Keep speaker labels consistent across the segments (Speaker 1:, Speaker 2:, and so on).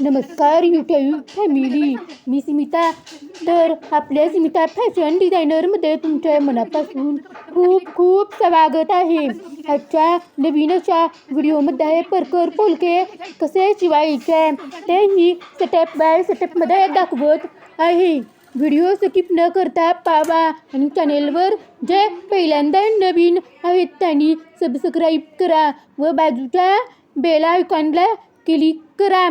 Speaker 1: नमस्कार YouTube family मी स्मिता. तर आपल्या स्मिता फॅशन डिझायनरमध्ये तुमच्या मनापासून खूप खूप स्वागत आहे. आजच्या नवीन अशा व्हिडिओमध्ये परकर पोलके कसे शिवायचे तेही सेटअप बाय सेटअपमध्ये दाखवत आहे. व्हिडिओ स्किप न करता पावा आणि चॅनेलवर जे पहिल्यांदा नवीन आहेत त्यांनी सबस्क्राईब करा व बाजूच्या बेल आयकॉनला क्लिक करा.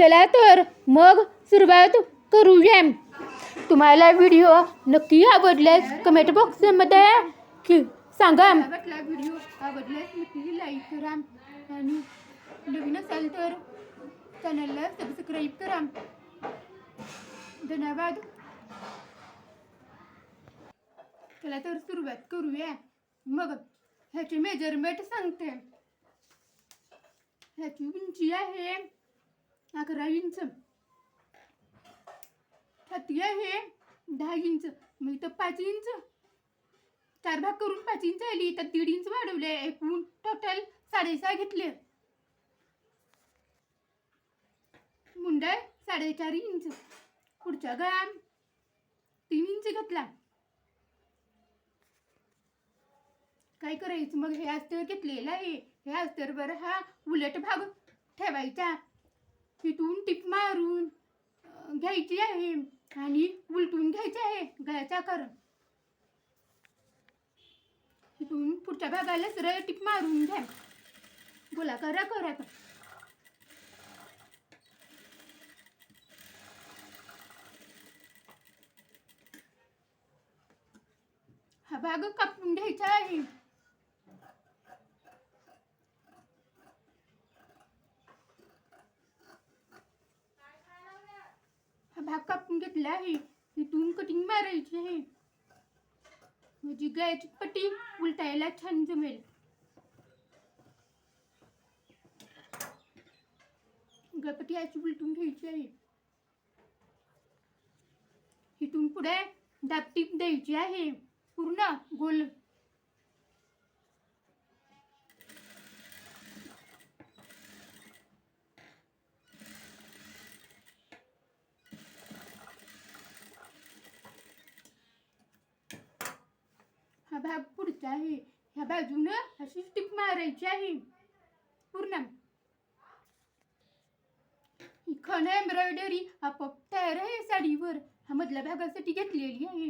Speaker 1: चला तर मग सुरुवात करूया तुम्हाला व्हिडिओ नक्की आवडल्यास कमेंट बॉक्समध्ये की सांगा. व्हिडिओ आवडल्यास नक्की लाईक करा. आणि नवीन असाल तर चॅनलला सबस्क्राईब करा. धन्यवाद. चला तर सुरुवात करूया. मग ह्याची मेजरमेंट सांगते. ह्याची उंची आहे. अकरा इंच. छाती आहे दहा इंच. मग इथं पाच इंच. चार भाग करून पाच इंच आली तर दीड इंच वाढवले. एकूण टोटल साडेसहा घेतले. मुंडा साडेचार इंच. पुढच्या गळा तीन इंच घेतला. काय करायचं मग? हे अस्तर घेतलेलं आहे. हे अस्तरवर हा उलट भाग ठेवायचा. तिथून टिप मारून घ्यायची आहे आणि उलटून घ्यायची आहे गळ्याचा कर तिथून पुढच्या भागाला सरळ टिप मारून घ्या. गोलाकार आकारात हा भाग कापून घ्यायचा आहे हा भाग कापून घेतला आहे. इथून कटिंग मारायची आहे. म्हणजे गळ्याची पट्टी उलटायला छान जमेल. गळपट्टी याची उलटून घ्यायची आहे. इथून पुढे दापटीप द्यायची आहे. पूर्ण गोल भाग पुढचा आहे. ह्या बाजूनं अशी टिप मारायची आहे. पूर्ण. ही खण एम्ब्रॉयडरी आपोआप तयार आहे साडीवर. हा मधल्या भागासाठी घेतलेली आहे.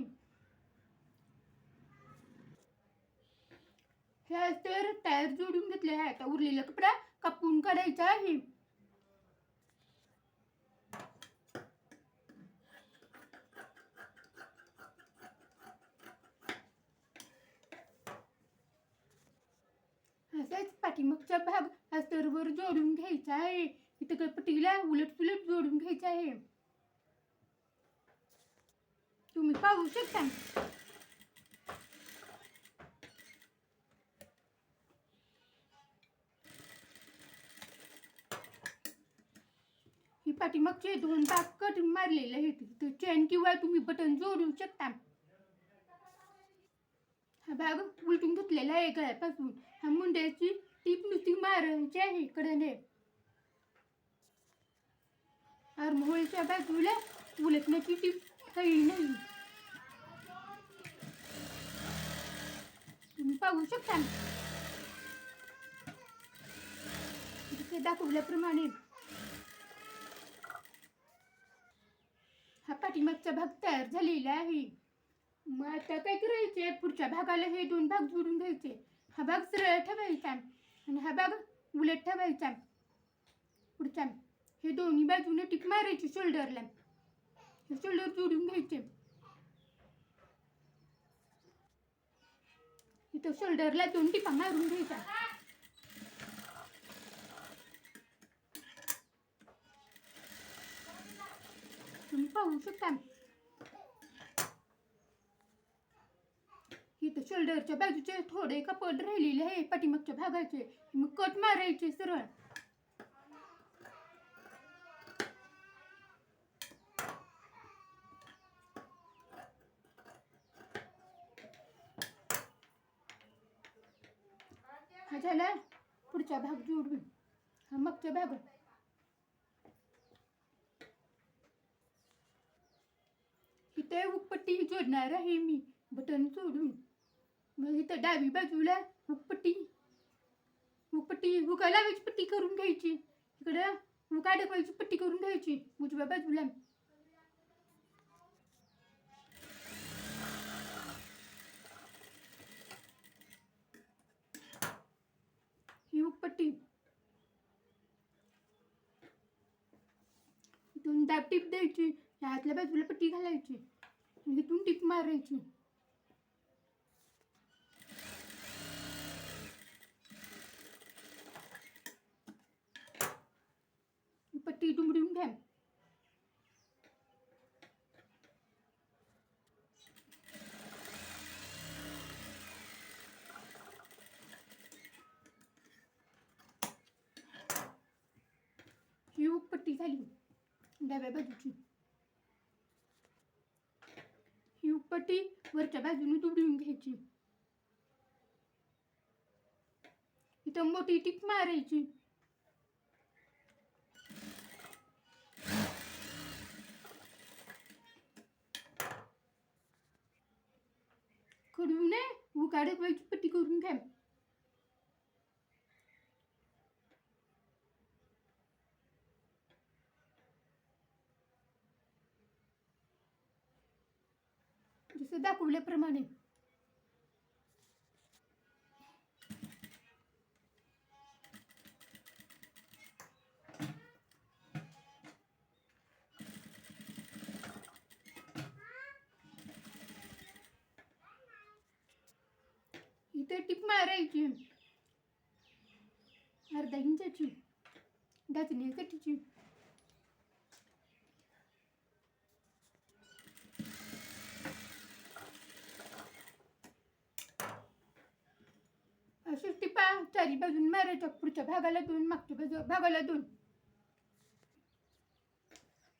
Speaker 1: ह्या तर तयार जोडून घेतले आहे आता उरलेला कपडा कापून काढायचा आहे. पाठीमागचा भाग हा सर्वर जोडून घ्यायचा आहे. इथं कपटीला उलट सुलट जोडून घ्यायचा आहे. तुम्ही पाहू शकता. ही पाठीमागचे दोन भाग कट मारलेले आहेत. इथं चेन किंवा तुम्ही बटन जोडू शकता. हा भाग उलटून घेतलेला आहे गळ्यापासून. हा मुंड्याची टीप नुसती मारायची आहे कडेने आरमोळीच्या बाजूला उलटण्याची टीप काही नाही. तुम्ही पाहू शकता इथे दाखवल्याप्रमाणे हा पाठीमागचा भाग तयार झालेला आहे. मग आता काय करायचे पुढच्या भागाला हे दोन भाग जोडून घ्यायचे. हा भाग सरळ ठेवायचा. आणि हा भाग उलट ठेवायचा पुढचा हे दोन्ही बाजूने टिक मारायची शोल्डरला हे शोल्डर जोडून घ्यायचे. इथं शोल्डरला दोन टिपा मारून घ्यायच्या. तुम्ही पाहू शकता इथं शोल्डरच्या बाजूचे थोडे कपड राहिलेले आहे पाठीमागच्या भागाचे. मग कट मारायचे सरळ. हा झाला. पुढचा भाग जोडून. हा मागच्या भाग. इथे उपपट्टी जोडणार आहे मी. बटन सोडून मग इथं डावी बाजूला उपपट्टी उपपट्टी उकायला लावायची पट्टी करून घ्यायची. इकडं हुका डकवायची पट्टी करून घ्यायची. उजव्या बाजूला. ही उपपट्टी इथून दाब टीप द्यायची. या हातल्या बाजूला पट्टी घालायची. इथून टीप मारायची ही पट्टी घ्या. ही पट्टी झाली डाव्या बाजूची. ही उपपट्टी वरच्या बाजूने तुडून घ्यायची. इथं मोठी टीप मारायची. खडून पट्टी करून घ्या. जसं दाखवल्याप्रमाणे. टिप मारायची. अर्धा इंचाची. गाजण्यासाठीची अशी टिपा चारी बाजून मारायच्या पुढच्या भागाला दोन मागच्या बाजू भागाला दोन.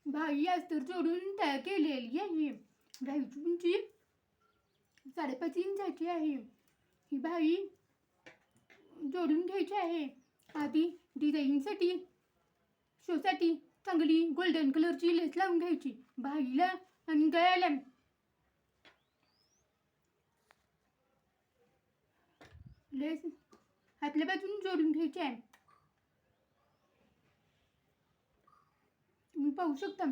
Speaker 1: भाई अस्तर जोडून तयार केलेली आहे. भाईची उंची साडेपाच इंचाची आहे. ही बाई जोडून घ्यायची आहे. आधी डिझाईनसाठी शोसाठी चांगली गोल्डन कलरची लेस लावून घ्यायची बाईला आणि गळ्याला. लेस हातल्या बाजून जोडून घ्यायची आहे. तुम्ही पाहू शकता.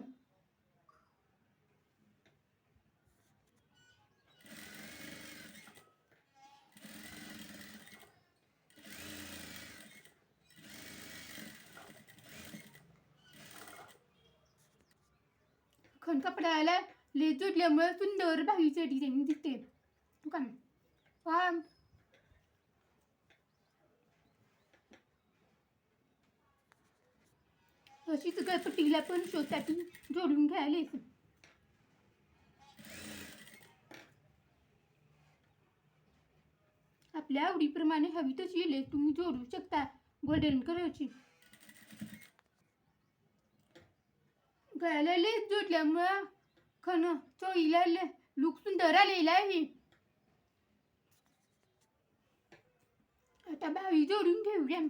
Speaker 1: पण कपड्याला लेस जोडल्यामुळे सुंदर बाईचं डिझाईन दिसते. तू का पहा. अशीच गळपट्टीला पण शोसाठी जोडून घ्यायला आपल्या आवडीप्रमाणे हवी तशी लेस तुम्ही जोडू शकता. गोल्डन कलरची गळ्याला लेस जोडल्यामुळं खन चोळीला लुक सुंदर आलेला आहे आता भावी जोडून घेऊया.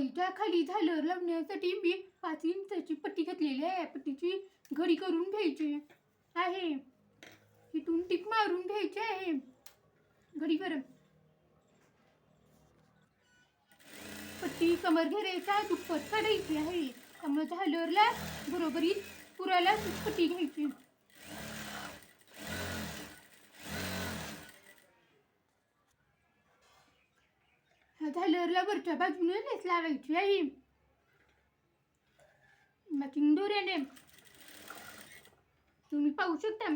Speaker 1: चोळीच्या खाली झालर लावण्यासाठी मी पाच इंचाची पट्टी घातलेली आहे. पट्टीची घडी करून घ्यायची आहे. इथून टिक मारून घ्यायची आहे. घडी घडीवर पट्टी कमर घेरायचा दुप्पट काढायची आहे. त्यामुळे झालरला बरोबरीत पुराला पट्टी घ्यायची. ह्या वरच्या बाजूने लेस लावायची आहे मॅचिंग दोऱ्याने तुम्ही पाहू शकता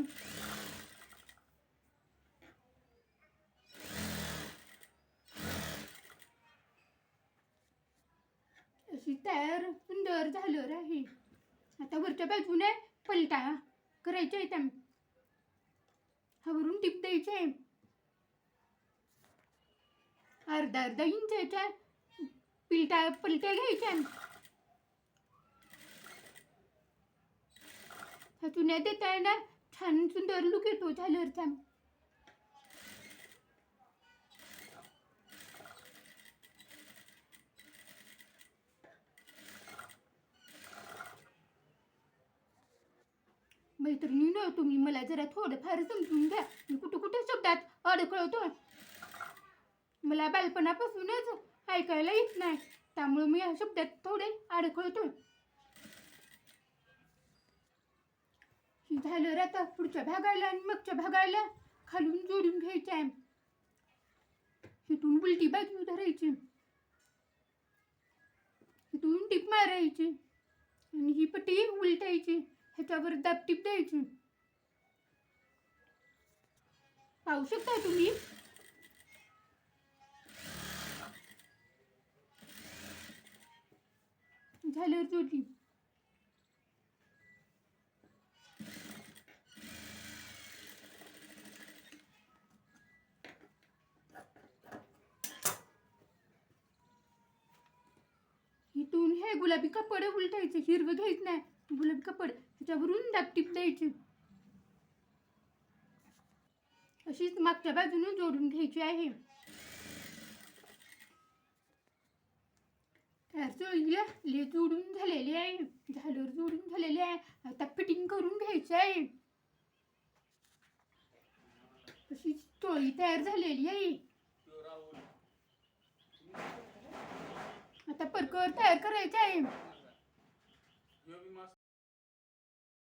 Speaker 1: अशी तयार सुंदर झालं आहे आता वरच्या बाजूने पलटा करायचे आहे त्या हवरून टिप द्यायची आहे अर्धा अर्धा इंचाच्या पिलटा पलट्या घ्यायच्या चुन्या देताय ना छान सुंदर लुक येतो झालरचा. मैत्रिणी न तुम्ही मला जरा थोडंफार समजून घ्या. मी कुठं कुठे शब्दात अडकळतो मला बालपणापासूनच ऐकायला येत नाही. त्यामुळे मी या शब्दात थोडे अडकळतो झालं रे आता पुढच्या भागाला आणि मागच्या भागाला खालून जोडून घ्यायचे आहे इथून उलटी बाजू धरायची. इथून टीप मारायची. आणि ही पट्टी उलटायची. ह्याच्यावर दाबटीप द्यायची. पाहू शकता तुम्ही? झाल्यावर जोडली. इथून हे गुलाबी कपड उलटायचे हिरवं घ्यायचं नाही. गुलाबी कपड त्याच्यावरून दापटीप द्यायचे. अशीच मागच्या बाजूने जोडून घ्यायची आहे. ले जोडून झालेली आहे. झालर जोडून झालेली आहे. आता फिटिंग करून घ्यायची आहे. अशी टोळी तयार झालेली आहे. आता परकर तयार करायचं आहे.